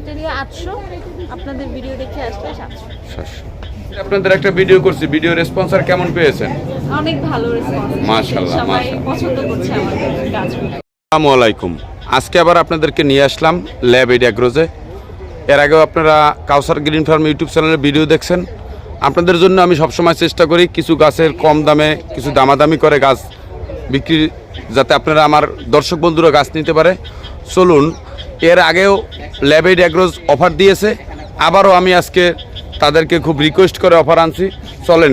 ক্যাটেরিয়া আটশো আপনাদের ভিডিও দেখে আসলে সাতশো। সাতশো। আপনাদের একটা ভিডিও করছি ভিডিও রেসপন্সার কেমন পেয়েছেন? অনেক ভালো রেসপন্স মাশাআল্লাহ, সবাই। পছন্দ করছে আমাদের গাছগুলো আসসালামু আলাইকুম আজকে আবার আপনাদেরকে নিয়ে আসলাম ল্যাব এইড অ্যাগ্রোজে এর আগেও আপনারা কাউসার গ্রিন ফার্ম ইউটিউব চ্যানেলের ভিডিও দেখছেন। আপনাদের জন্য আমি সবসময় চেষ্টা করি কিছু গাছের কম দামে কিছু দামাদামি করে গাছ বিক্রি যাতে আপনারা আমার দর্শক বন্ধুরা গাছ নিতে পারে। চলুন এর আগেও ল্যাব এইড অ্যাগ্রোজ অফার দিয়েছে। আবারও আমি আজকে তাদেরকে খুব রিকোয়েস্ট করে অফার আনছি। চলেন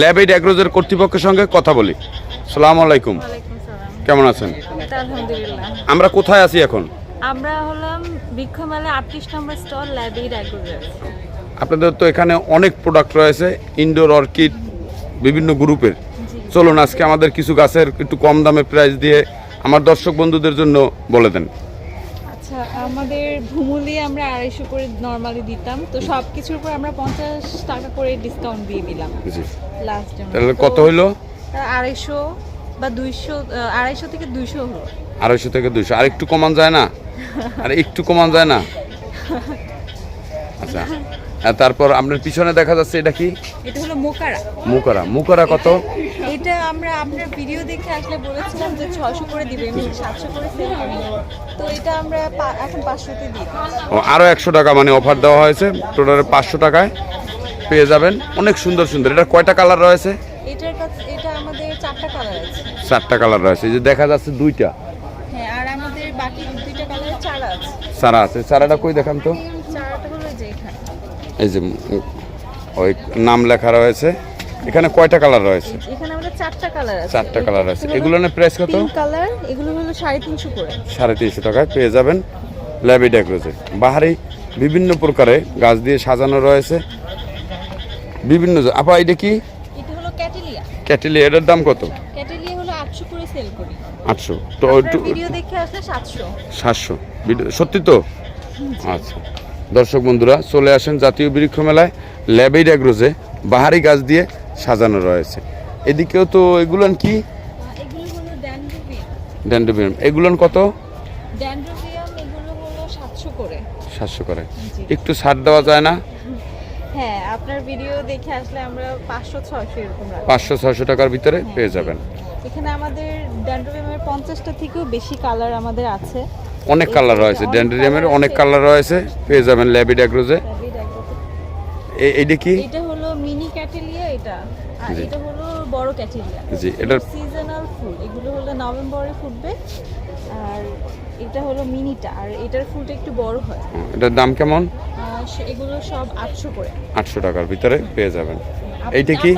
ল্যাব এইড অ্যাগ্রোজের কর্তৃপক্ষের সঙ্গে কথা বলি। সালামু আলাইকুম। কেমন আছেন? আমরা কোথায় আছি এখন? আমরা হলাম বৃক্ষমেলা আটত্রিশ নম্বর স্টল ল্যাবের অ্যাগ্রোগ্রাফ আপনাদের তো এখানে অনেক প্রোডাক্ট রয়েছে ইনডোর অর্কিড বিভিন্ন গ্রুপের। চলুন আজকে আমাদের কিছু গাছের একটু কম দামে প্রাইস দিয়ে আমার দর্শক বন্ধুদের জন্য বলে দেন। আমাদের ভুমুলি আমরা আড়াইশো করে নর্মালি দিতাম। তো সব কিছুর উপর আমরা পঞ্চাশ টাকা করে ডিসকাউন্ট দিয়ে দিলাম। লাস্ট তাহলে কত হইল? আড়াইশো বা দুইশো আড়াইশো থেকে দুইশো হলো। আড়াইশো থেকে দুইশো। আর একটু কমান যায় না? আর একটু কমান যায় না? আচ্ছা। তারপর আপনার পিছনে দেখা যাচ্ছে এটা কি? এটা হলো মোকারা। মুকরা। মুকরা কত? এটা আমরা আপনার ভিডিও দেখে আসলে বলেছিলাম যে ছশো করে দিবে এমনি সাতশো করে সেল করি তো এটা আমরা এখন পাঁচশোতে দিই ও আরও একশো টাকা মানে অফার দেওয়া হয়েছে। টোটালে পাঁচশো টাকায় পেয়ে যাবেন। অনেক সুন্দর সুন্দর। এটা কয়টা কালার রয়েছে? এটার কাছে এটা আমাদের চারটা কালার আছে। চারটা কালার রয়েছে। এই যে দেখা যাচ্ছে দুইটা। হ্যাঁ আর আমাদের বাকি দুইটা কালার চারা আছে। চারা আছে। চারাটা কই দেখান তো চারাটা হলো যে এখানে এই যে ওই নাম লেখা রয়েছে। এখানে কয়টা কালার রয়েছে? এখানে আমাদের চারটা কালার আছে। চারটা কালার আছে। এগুলোর প্রাইস কত? পিঙ্ক কালার এগুলো হলো সাড়ে তিনশো করে। সাড়ে তিনশো টাকায় পেয়ে যাবেন ল্যাবি ডেকোরেজে বাহারি বিভিন্ন প্রকারে গাছ দিয়ে সাজানো রয়েছে। বিভিন্ন আপা এটা কি? এটা হলো ক্যাটেলিয়া। ক্যাটেলি এটার দাম কত? ক্যাটেলিয়া হলো আটশো করে সেল করি। আটশো। তো আপনার একটু ভিডিও দেখে আসলে সাতশো। সাতশো। সত্যি তো? আচ্ছা। দর্শক বন্ধুরা, চলে আসেন জাতীয় বৃক্ষ মেলায় ল্যাবেই ড্যাগ্রোজে বাহারি গাছ দিয়ে সাজানো রয়েছে। এদিকেও তো এগুলান কি? ড্যান্ডোবিয়াম এগুলান কত? সাতশো করে। একটু ছাড় দেওয়া যায় না? হ্যাঁ আপনার ভিডিও আসলে আমরা পাঁচশো পাঁচশো ছয়শো টাকার ভিতরে পেয়ে যাবেন। এখানে আমাদের থেকেও বেশি কালার আমাদের আছে। অনেক কালার রয়েছে অনেক অনেক। কালার রয়েছে পেয়ে যাবেন ল্যাবি ড্যাগ্রোজে Rabbit Agrocult। এইটা কি? এটা হলো মিনি ক্যাটেলিয়া এটা আর। এটা হলো বড় ক্যাটেলিয়া। জি এটার সিজনাল ফুল এগুলো হলো নভেম্বরে ফুটবে আর এটা হলো মিনিটা আর এটার ফুলটা একটু বড় হয়। এটার দাম কেমন? এগুলো সব আটশো করে। আটশো টাকার ভিতরে পেয়ে যাবেন। এইটা কি?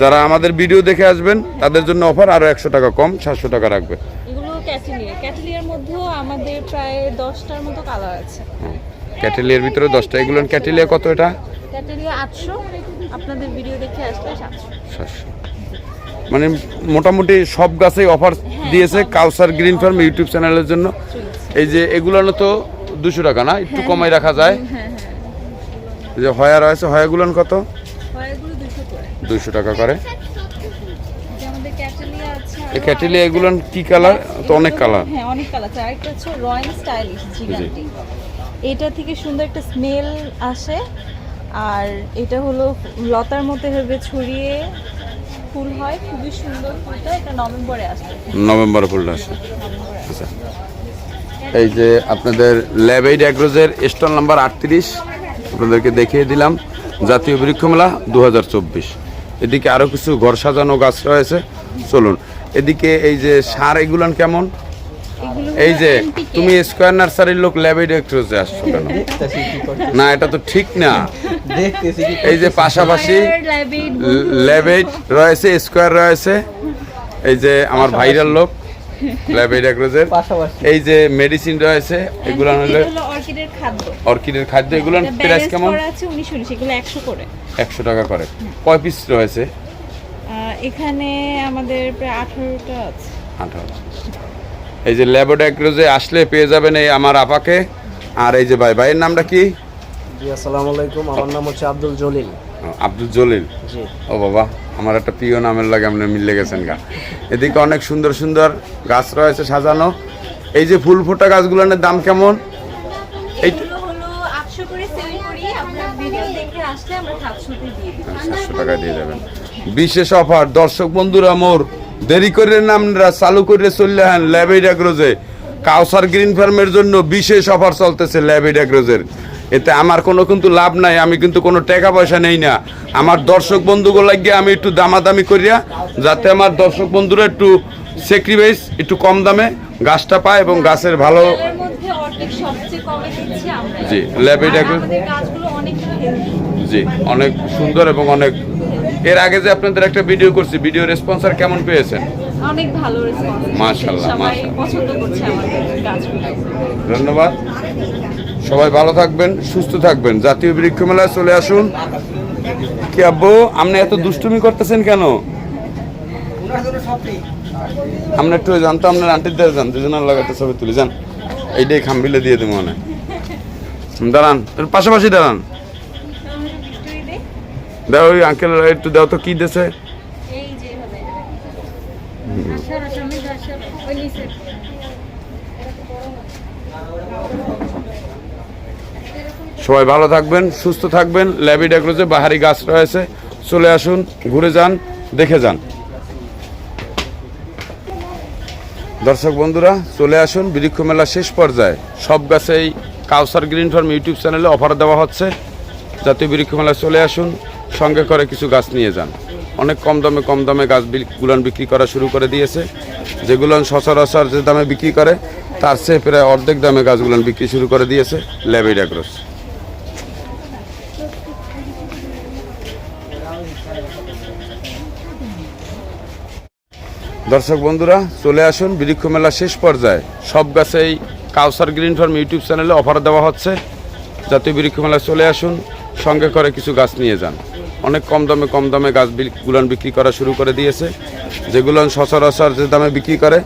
যারা আমাদের ভিডিও দেখে আসবেন তাদের জন্য অফার আরও একশো টাকা কম সাতশো টাকা রাখবে। ক্যাটেলিয়া ক্যাটেলিয়ার মধ্যেও আমাদের প্রায় দশটার মতো কালার আছে। ক্যাটেলিয়ার ভিতরে দশটা। এগুলো ক্যাটেলিয়া কত এটা? ক্যাটেলিয়া আটশো। আপনাদের ভিডিও দেখে আসলে সাতশো। মানে মোটামুটি সব গাছেই অফার হ্যাঁ, দিয়েছে কাউসার গ্রিন ফার্ম ইউটিউব চ্যানেলের জন্য। এই যে এগুলো তো দুশো টাকা না? একটু কমাই রাখা যায়। হ্যাঁ হ্যাঁ। এই যে হয়া রয়েছে হয়াগুলান কত? দুশো টাকা করে যে আমাদের ক্যাটেলিয়া আছে এই ক্যাটেলিয়া এগুলান কি কালার? তো অনেক কালার। হ্যাঁ অনেক কালার। আছে আরেকটা হচ্ছে রয়্যাল স্টাইলিশ জিগান্টি এটা থেকে সুন্দর একটা স্মেল আসে। আর এটা হলো লতার মতো ভেবে ছড়িয়ে ফুল হয় খুবই সুন্দর ফুলটা। এটা নভেম্বরে আসবে। নভেম্বর ফুলটা আছে আচ্ছা। এই যে আপনাদের ল্যাবেইড অ্যাগ্রোজের স্টল নাম্বার আটত্রিশ আপনাদেরকে দেখিয়ে দিলাম। জাতীয় বৃক্ষ মেলা দু হাজার চব্বিশ। এদিকে আরও কিছু ঘর সাজানো গাছ রয়েছে। চলুন। এদিকে এই যে সার এগুলান কেমন? এই যে তুমি স্কোয়ার নার্সারির লোক ল্যাবেইড অ্যাগ্রোজে আসছো কেন? না এটা তো ঠিক না। এই যে পাশাপাশি। ল্যাবেইড রয়েছে স্কোয়ার রয়েছে। এই যে আমার ভাইরাল লোক ল্যাবেইড অ্যাগ্রোজের এই যে মেডিসিন রয়েছে এগুলো হলো অর্কিডের খাদ্য। অর্কিডের খাদ্য এগুলো প্রাইস কেমন? একশো টাকা করে। কয় পিস রয়েছে? এখানে আমাদের প্রায় আঠারোটা আছে। আঠারো এই যে ল্যাবোডাক্রোজে আসলে পেয়ে যাবেন এই আমার আপাকে। আর এই যে ভাই ভাইয়ের নামটা কি? জি আসসালামু আলাইকুম। আমার নাম হচ্ছে আব্দুল জলিল। আব্দুল জলিল? জি। ও বাবা আমার একটা প্রিয় নামের লাগে আপনি মিলে গেছেন গা। এদিকে অনেক সুন্দর সুন্দর গাছ রয়েছে সাজানো। এই যে ফুল ফোটা গাছগুলোর দাম কেমন? এই এগুলো হলো আটশো করে সেল করি। আপনার ভিডিও দেখে আসলে আমরা সাতশোতে দিয়ে দিই। সাতশো টাকা দিয়ে দেবেন। বিশেষ অফার। দর্শক বন্ধুরা মোর দেরি করে নামরা চালু করে চললে হ্যাঁ ল্যাবেড অ্যাগ্রোজে কাউসার গ্রিন ফার্মের জন্য বিশেষ অফার চলতেছে ল্যাবেড অ্যাগ্রোজের এতে আমার কোনো কিন্তু লাভ নাই আমি কিন্তু কোনো টাকা পয়সা নেই না। আমার দর্শক বন্ধুগুলো লাগিয়ে আমি একটু দামাদামি করিয়া যাতে আমার দর্শক বন্ধুরা একটু স্যাক্রিফাইস একটু কম দামে গাছটা পায় এবং গাছের ভালো জি, ল্যাবেড জি অনেক সুন্দর এবং অনেক এর আগে যে আপনাদের একটা ভিডিও করছি ভিডিও রেসপন্সার কেমন পেয়েছেন? অনেক ভালো রেসপন্স মাশাআল্লাহ, সবাই মাশাআল্লাহ। পছন্দ করছে আমাদের গাছগুলো। ধন্যবাদ। সবাই ভালো থাকবেন সুস্থ থাকবেন। জাতীয় বৃক্ষ মেলায় চলে আসুন। কি আব্বু আপনি এত দুষ্টুমি করতেছেন কেন? আমরা একটু জানতো আপনার আন্টির দিয়ে যান দুজনের লাগাতে ছবি তুলি যান এইটাই খামবিলে দিয়ে দেবো মনে। দাঁড়ান পাশাপাশি দাঁড়ান। দাও ওই আঙ্কেল একটু দাও তো কি হবে সবাই ভালো থাকবেন সুস্থ থাকবেন। ল্যাবিড অ্যাগ্রোজে বাহারি গাছ রয়েছে। চলে আসুন ঘুরে যান দেখে যান। দর্শক বন্ধুরা চলে আসুন বৃক্ষ মেলা শেষ পর্যায়ে। সব গাছেই কাউসার গ্রিন ফার্ম ইউটিউব চ্যানেলে অফার দেওয়া হচ্ছে। জাতীয় বৃক্ষ মেলা চলে আসুন। সঙ্গে করে কিছু গাছ নিয়ে যান। অনেক কম দামে কম দামে গাছ গুলান বিক্রি করা শুরু করে দিয়েছে। যেগুলান সচরাচর যে দামে বিক্রি করে, তার চেয়ে প্রায় অর্ধেক দামে গাছগুলান বিক্রি শুরু করে দিয়েছে ল্যাবিড অ্যাগ্রোস দর্শক বন্ধুরা, চলে আসুন বৃক্ষ মেলা শেষ পর্যায়ে। সব গাছেই কাউসার গ্রিন ফার্ম ইউটিউব চ্যানেলে অফার দেওয়া হচ্ছে। জাতীয় বৃক্ষ মেলা চলে আসুন, সঙ্গে করে কিছু গাছ নিয়ে যান। অনেক কম দামে কম দামে গাছ গুলান বিক্রি করা শুরু করে দিয়েছে। যেগুলো সচরাচর যে দামে বিক্রি করে